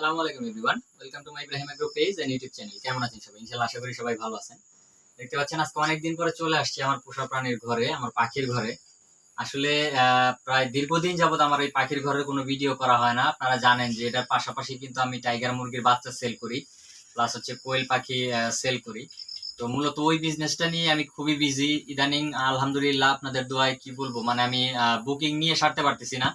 আসসালামু আলাইকুম everyone. Welcome to my Ibrahim page and YouTube channel কেমন আছেন সবাই? ইনশাআল্লাহ আশা করি সবাই ভালো আছেন। দেখতে পাচ্ছেন, আজকে পরে চলে আসছি আমার পোষা প্রাণীর ঘরে, আমার পাখির ঘরে। আসলে প্রায় দীর্ঘদিন আমার এই পাখির ঘরের কোনো ভিডিও করা হয় না। আপনারা জানেন যে এটার পাশাপাশি কিন্তু আমি টাইগার মুরগির বাচ্চা সেল করি প্লাস হচ্ছে কোয়েল পাখি সেল করি। তো মূলত ওই বিজনেসটা নিয়ে আমি খুবই বিজি ইদানিং আলহামদুলিল্লাহ আপনাদের দোয়ায় কি বলব? মানে আমি বুকিং নিয়ে সারতে পারতেছি না।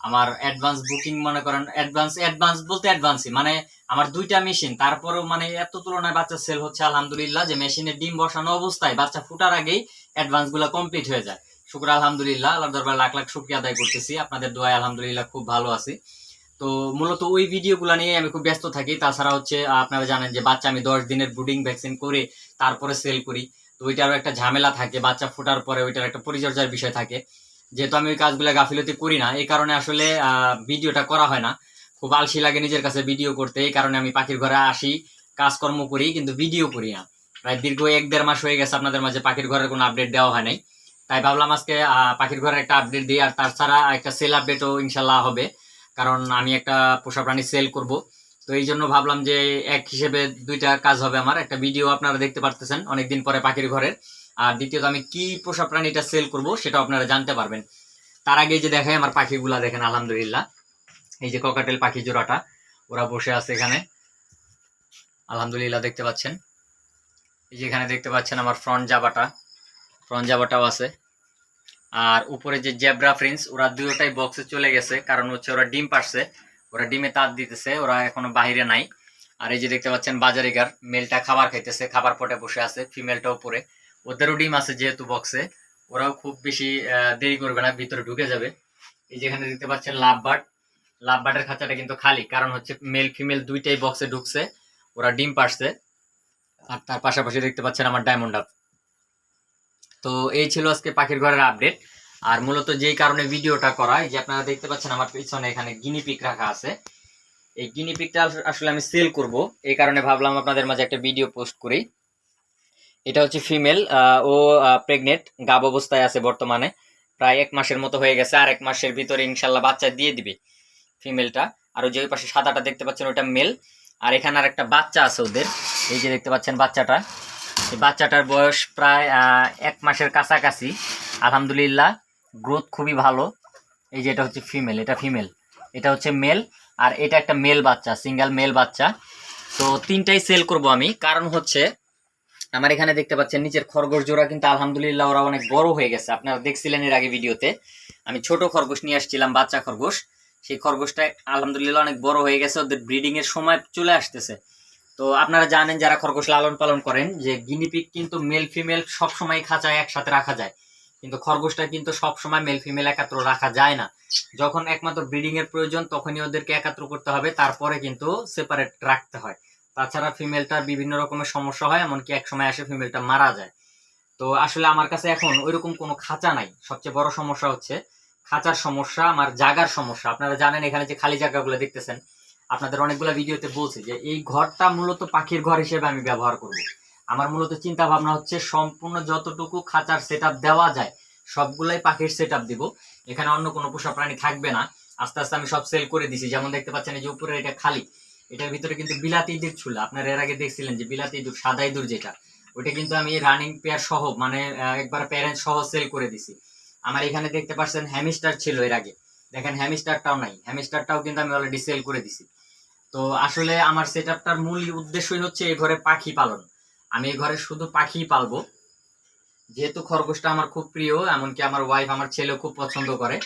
আমার অ্যাডভান্স বুকিং মনে করেন অ্যাডভান্স অ্যাডভান্স বলতে অ্যাডভান্সই মানে আমার দুইটা মেশিন তারপরেও মানে এত তুলনায় বাচ্চা সেল হচ্ছে, আলহামদুলিল্লাহ, যে মেশিনে ডিম বসানো অবস্থায় বাচ্চা ফুটার আগেই অ্যাডভান্সগুলো কমপ্লিট হয়ে যায়। শুক্র আলহামদুলিল্লাহ আল্লাহ দরবার লাখ লাখ শুক্রিয়া আদায় করতেছি, আপনাদের দোয়ায় আলহামদুলিল্লাহ খুব ভালো আছি। তো মূলত ওই ভিডিওগুলো নিয়ে আমি খুব ব্যস্ত থাকি, তাছাড়া হচ্ছে আপনারা জানেন যে বাচ্চা আমি দশ দিনের ব্রুডিং ভ্যাকসিন করে তারপরে সেল করি। তো ওইটারও একটা ঝামেলা থাকে, বাচ্চা ফোটার পরে ওইটার একটা পরিচর্যার বিষয় থাকে। যেহেতু আমি ওই কাজগুলো গাফিলতি করি না, এই কারণে আসলে ভিডিওটা করা হয় না। খুব আলসি লাগে নিজের কাছে ভিডিও করতে, এই কারণে আমি পাখির ঘরে আসি, কাজকর্ম করি, কিন্তু ভিডিও করি না। প্রায় দীর্ঘ এক দেড় মাস হয়ে গেছে আপনাদের মাঝে পাখির ঘরের কোনো আপডেট দেওয়া হয় নাই। তাই ভাবলাম আজকে পাখির ঘরের একটা আপডেট দিই, আর তাছাড়া একটা সেল আপডেটও ইনশাল্লাহ হবে। কারণ আমি একটা পোষা প্রাণী সেল করব। তো এই জন্য ভাবলাম যে এক হিসেবে দুইটা কাজ হবে আমার। একটা ভিডিও আপনারা দেখতে পারতেছেন, অনেকদিন পরে পাখির ঘরের। আর দ্বিতীয়ত আমি কি পোষা প্রাণীটা সেল করব সেটা আপনারা জানতে পারবেন। তার আগে যে দেখাই আমার পাখিগুলা দেখেন, আলহামদুলিল্লাহ। এই যে ককাটেল পাখি জোড়াটা, ওরা বসে আছে এখানে। আলহামদুলিল্লাহ দেখতে পাচ্ছেন। এই যে এখানে দেখতে পাচ্ছেন আমার ফ্রন্ট জাবাটা। ফ্রন্ট জাবাটাও আছে। আর উপরে যে জেব্রা ফ্রিন্স ওরা দুটোটাই বক্সে চলে গেছে, কারণ হচ্ছে ওরা ডিম পারছে। ওরা ডিমে তাপ দিতেছে, ওরা এখনও বাইরে নাই। আর এই যে দেখতে পাচ্ছেন বাজারিকার মেলটা খাবার খাইতেছে, খাবার পটে বসে আছে ফিমেলটা উপরে। ওদেরও ডিম আছে যেহেতু বক্সে ওরাও খুব বেশি দেরি করবে না, ভিতরে ঢুকে যাবে। এই যেখানে দেখতে পাচ্ছেন লাভ বার্ড, লাভ বার্ডের খাঁচাটা কিন্তু খালি। কারণ হচ্ছে মেল ফিমেল দুইটাই বক্সে ঢুকছে, ওরা ডিম পারছে আর তার পাশাপাশি দেখতে পাচ্ছেন আমার ডায়মন্ড আপ তো এই ছিল আজকে পাখির ঘরের আপডেট আর মূলত যেই কারণে ভিডিওটা করা যে আপনারা দেখতে পাচ্ছেন আমার পিছনে এখানে গিনি পিক রাখা আছে। এই গিনি পিকটা আসলে আমি সেল করব। এই কারণে ভাবলাম আপনাদের মাঝে একটা ভিডিও পোস্ট করি। এটা হচ্ছে ফিমেল ও প্রেগনেন্ট গাব অবস্থায় আছে বর্তমানে। প্রায় এক মাসের মতো হয়ে গেছে, আর এক মাসের ভিতরে ইনশাল্লাহ বাচ্চা দিয়ে দিবে ফিমেলটা। আর ওই যে ওই পাশে সাদাটা দেখতে পাচ্ছেন ওটা মেল আর এখানে আর একটা বাচ্চা আছে ওদের, এই যে দেখতে পাচ্ছেন বাচ্চাটা। এই বাচ্চাটার বয়স প্রায় এক মাসের কাছাকাছি। আলহামদুলিল্লাহ গ্রোথ খুবই ভালো। এই যে এটা হচ্ছে ফিমেল এটা ফিমেল এটা হচ্ছে মেল আর এটা একটা মেল বাচ্চা সিঙ্গেল মেল বাচ্চা। তো তিনটাই সেল করব আমি। কারণ হচ্ছে আমার এখানে দেখতে পাচ্ছেন, নিচের খরগোশ জোড়া কিন্তু আলহামদুলিল্লাহ ওরা অনেক বড় হয়ে গেছে। আপনারা দেখছিলেন এর আগে ভিডিওতে। আমি ছোট খরগোশ নিয়ে আসছিলাম, বাচ্চা খরগোশ। সেই খরগোশটা আলহামদুলিল্লাহ অনেক বড় হয়ে গেছে, ওদের ব্রিডিং এর সময় চলে আসতেছে। তো আপনারা জানেন যারা খরগোশ লালন পালন করেন, যে গিনিপিক কিন্তু মেল ফিমেল সব সময় খাঁচায় একসাথে রাখা যায়। কিন্তু খরগোশটা কিন্তু সব সময় মেল ফিমেল একাত্র রাখা যায় না। যখন একমাত্র ব্রিডিং এর প্রয়োজন, তখনই ওদেরকে একাত্র করতে হবে, তারপরে কিন্তু সেপারেট রাখতে হয়। তাছাড়া ফিমেলটার বিভিন্ন রকমের সমস্যা হয়, এমনকি এক সময় আসে ফিমেলটা মারা যায়। তো আসলে আমার কাছে এখন ওইরকম কোনো খাঁচা নাই। সবচেয়ে বড় সমস্যা হচ্ছে খাঁচার সমস্যা, আমার জাগার সমস্যা। আপনারা জানেন এখানে যে খালি জায়গাগুলো দেখতেছেন, আপনাদের অনেকগুলো ভিডিওতে বলছি যে এই ঘরটা মূলত পাখির ঘর হিসেবে আমি ব্যবহার করব। আমার মূলত চিন্তা ভাবনা হচ্ছে সম্পূর্ণ যতটুকু খাঁচার সেট দেওয়া যায়, সবগুলাই পাখির সেট দিব। এখানে অন্য কোনো পোষা প্রাণী থাকবে না। আস্তে আস্তে আমি সব সেল করে দিছি। যেমন দেখতে পাচ্ছেন এই যে উপরে এটা খালি। এটার ভিতরে কিন্তু বিলাতি ইঁদুর ছিল। আপনারা এর আগে দেখছিলেন যে বিলাতি ইঁদুর, সাদা ইঁদুর যেটা, ওইটা কিন্তু আমি রানিং পেয়ার সহ মানে একবার প্যারেন্ট সহ সেল করে দিছি। আমার এখানে দেখতে পাচ্ছেন হ্যামিস্টার ছিল এর আগে। দেখেন হ্যামিস্টারটাও নাই। হ্যামিস্টারটাও কিন্তু আমি অলরেডি সেল করে দিছি। তো আসলে আমার সেট আপটার মূল উদ্দেশ্যই হচ্ছে এই ঘরে পাখি পালন। আমি এই ঘরে শুধু পাখি পালবো। যেহেতু খরগোশটা আমার খুব প্রিয়, এমনকি আমার ওয়াইফ আমার ছেলেও খুব পছন্দ করে।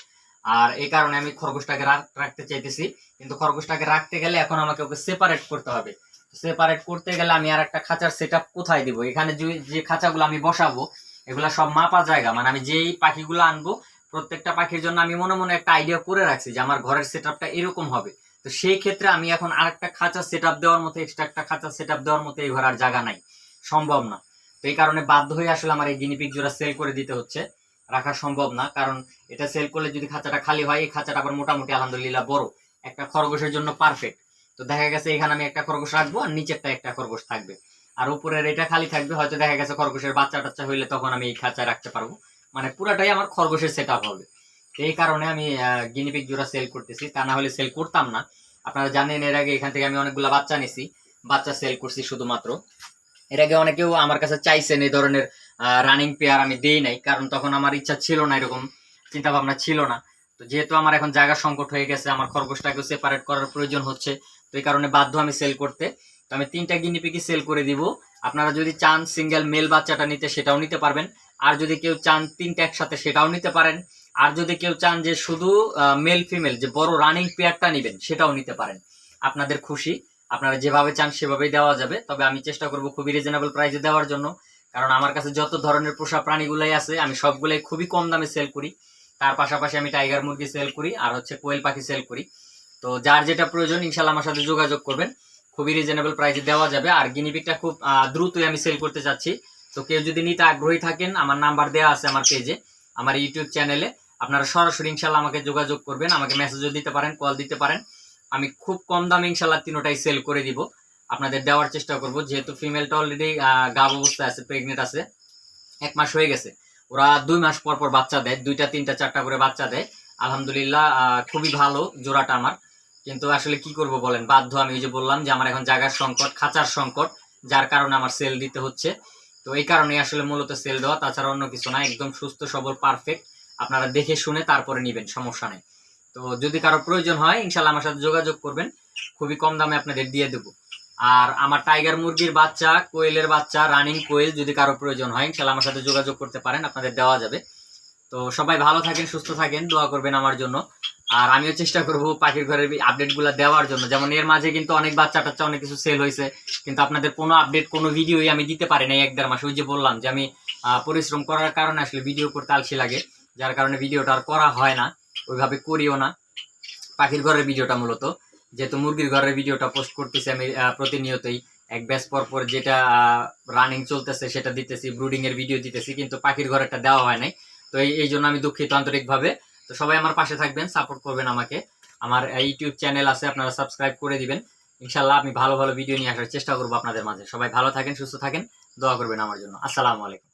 আর এই কারণে আমি খরগোশটাকে রাখতে চাইতেছি। কিন্তু খরগোশটাকে রাখতে গেলে এখন আমাকে ওকে সেপারেট করতে হবে। সেপারেট করতে গেলে আমি আর একটা খাঁচার সেট কোথায় দিব? এখানে যে খাঁচাগুলো আমি বসাবো, এগুলা সব মাপা জায়গা। মানে আমি যেই পাখিগুলো আনব, প্রত্যেকটা পাখির জন্য আমি মনে মনে একটা আইডিয়া করে রাখছি যে আমার ঘরের সেট এরকম হবে। তো সেই ক্ষেত্রে আমি এখন আরেকটা খাঁচা সেট দেওয়ার মতো এক্সট্রা একটা খাঁচা সেট দেওয়ার মতো এই ঘর আর জায়গা নাই। সম্ভব না। তো এই কারণে বাধ্য হয়ে আসলে আমার এই গিনিপিক জোড়া সেল করে দিতে হচ্ছে। রাখা সম্ভব না, কারণ এটা সেল করলে যদি খাঁচাটা খালি হয়, এই খাঁচাটা আবার মোটামুটি আলহামদুলিল্লাহ বড়। একটা খরগোশের জন্য পারফেক্ট তো দেখা গেছে এখানে আমি একটা খরগোশ রাখব আর নিচেরটা একটা খরগোশ থাকবে। আর উপরের এটা খালি থাকবে, হয়তো দেখা গেছে খরগোশের বাচ্চা টাচ্চা হইলে তখন আমি এই খাঁচায় রাখতে পারব। মানে পুরাটাই আমার খরগোশের সেট হবে। এই কারণে আমি গিনিপিক জোড়া সেল করতেছি। তা না হলে সেল করতাম না। আপনারা জানেন, এর আগে এখান থেকে আমি অনেকগুলো বাচ্চা নিছি বাচ্চা সেল করছি শুধুমাত্র। এর আগে অনেকেও আমার কাছে চাইছেন এই ধরনের রানিং পেয়ার আমি দেই নাই, কারণ তখন আমার ইচ্ছা ছিল না এরকম চিন্তা ভাবনা ছিল না। তো যেহেতু আমার এখন জায়গা সংকট হয়ে গেছে, আমার খরগোশটাকে সেপারেট করার প্রয়োজন হচ্ছে, তো এই কারণে বাধ্য আমি সেল করতে। তো আমি তিনটা গিনিপিকি সেল করে দিব। আপনারা যদি চান সিঙ্গেল মেল বাচ্চাটা নিতে, সেটাও নিতে পারবেন। আর যদি কেউ চান তিনটা একসাথে, সেটাও নিতে পারেন। আর যদি কেউ চান যে শুধু মেল ফিমেল যে বড় রানিং পেয়ারটা নেবেন, সেটাও নিতে পারেন। আপনাদের খুশি। আপনারা যেভাবে চান সেভাবেই দেওয়া যাবে। তবে আমি চেষ্টা করব খুবই রিজনেবল প্রাইসে দেওয়ার জন্য। কারণ আমার কাছে যত ধরনের পোষা প্রাণীগুলাই আছে, আমি সবগুলাই খুবই কম দামে সেল করি। তার পাশাপাশি আমি টাইগার মুরগি সেল করি আর হচ্ছে কোয়েল পাখি সেল করি। তো যার যেটা প্রয়োজন, ইনশাল্লাহ আমার সাথে যোগাযোগ করবেন। খুবই রিজনেবল প্রাইসে দেওয়া যাবে। আর গিনিপিকটা খুব দ্রুতই আমি সেল করতে চাচ্ছি। তো কেউ যদি নিতে আগ্রহী থাকেন, আমার নাম্বার দেওয়া আছে আমার পেজে আমার ইউটিউব চ্যানেলে আপনারা সরাসরি ইনশাল্লাহ আমাকে যোগাযোগ করবেন, আমাকে মেসেজও দিতে পারেন কল দিতে পারেন। আমি খুব কম দামে ইনশাল্লাহ তিনোটাই সেল করে দিব। আপনাদের দেওয়ার চেষ্টা করব। যেহেতু ফিমেলটা অলরেডি গাব অবস্থায় আছে প্রেগনেন্ট আছে, এক মাস হয়ে গেছে। ওরা দুই মাস পর পর বাচ্চা দেয়, দুইটা, তিনটা, চারটা করে বাচ্চা দেয়। আলহামদুলিল্লাহ খুবই ভালো জোড়াটা আমার। কিন্তু আসলে কি করব বলেন, বাধ্য আমি ওই যে বললাম যে আমার এখন জায়গার সংকট, খাঁচার সংকট, যার কারণে আমার সেল দিতে হচ্ছে। তো এই কারণে আসলে মূলত সেল দেওয়া, তাছাড়া অন্য কিছু না, একদম সুস্থ, সবল পারফেক্ট আপনারা দেখে শুনে তারপরে নিবেন, সমস্যা নেই। তো যদি কারও প্রয়োজন হয় ইনশাল্লাহ আমার সাথে যোগাযোগ করবেন, খুবই কম দামে আপনাদের দিয়ে দেবো। আর আমার টাইগার মুরগির বাচ্চা, কোয়েলের বাচ্চা রানিং কোয়েল যদি কারও প্রয়োজন হয়, ইনশাল্লাহ আমার সাথে যোগাযোগ করতে পারেন, আপনাদের দেওয়া যাবে। তো সবাই ভালো থাকেন, সুস্থ থাকেন, দোয়া করবেন আমার জন্য। আর আমিও চেষ্টা করব পাখির ঘরের আপডেটগুলো দেওয়ার জন্য। যেমন এর মাঝে কিন্তু অনেক বাচ্চা টাচ্চা অনেক কিছু সেল হয়েছে, কিন্তু আপনাদের কোনো আপডেট কোনো ভিডিওই আমি দিতে পারি না এক দেড় মাস। ওই যে বললাম যে আমি পরিশ্রম করার কারণে আসলে ভিডিও করতে আলসি লাগে, যার কারণে ভিডিওটা আর করা হয় না, ওইভাবে করিও না। পাখির ঘরের ভিডিওটা মূলত। যেহেতু মুরগির ঘরের ভিডিওটা পোস্ট করতেছি আমি প্রতিনিয়তই। এক ব্যাচ পর পর যেটা রানিং চলতেছে সেটা দিতেছি ব্রুডিং এর ভিডিও দিতেছি, কিন্তু পাখির ঘরেরটা দেওয়া হয় নাই। তো এই জন্য আমি দুঃখিত আন্তরিকভাবে। তো সবাই আমার পাশে থাকবেন সাপোর্ট করবেন আমাকে। আমার ইউটিউব চ্যানেল আছে, আপনারা সাবস্ক্রাইব করে দিবেন। ইনশাল্লাহ আমি ভালো ভালো ভিডিও নিয়ে আসার চেষ্টা করব আপনাদের মাঝে। সবাই ভালো থাকেন, সুস্থ থাকেন, দোয়া করবেন আমার জন্য। আসসালামু আলাইকুম।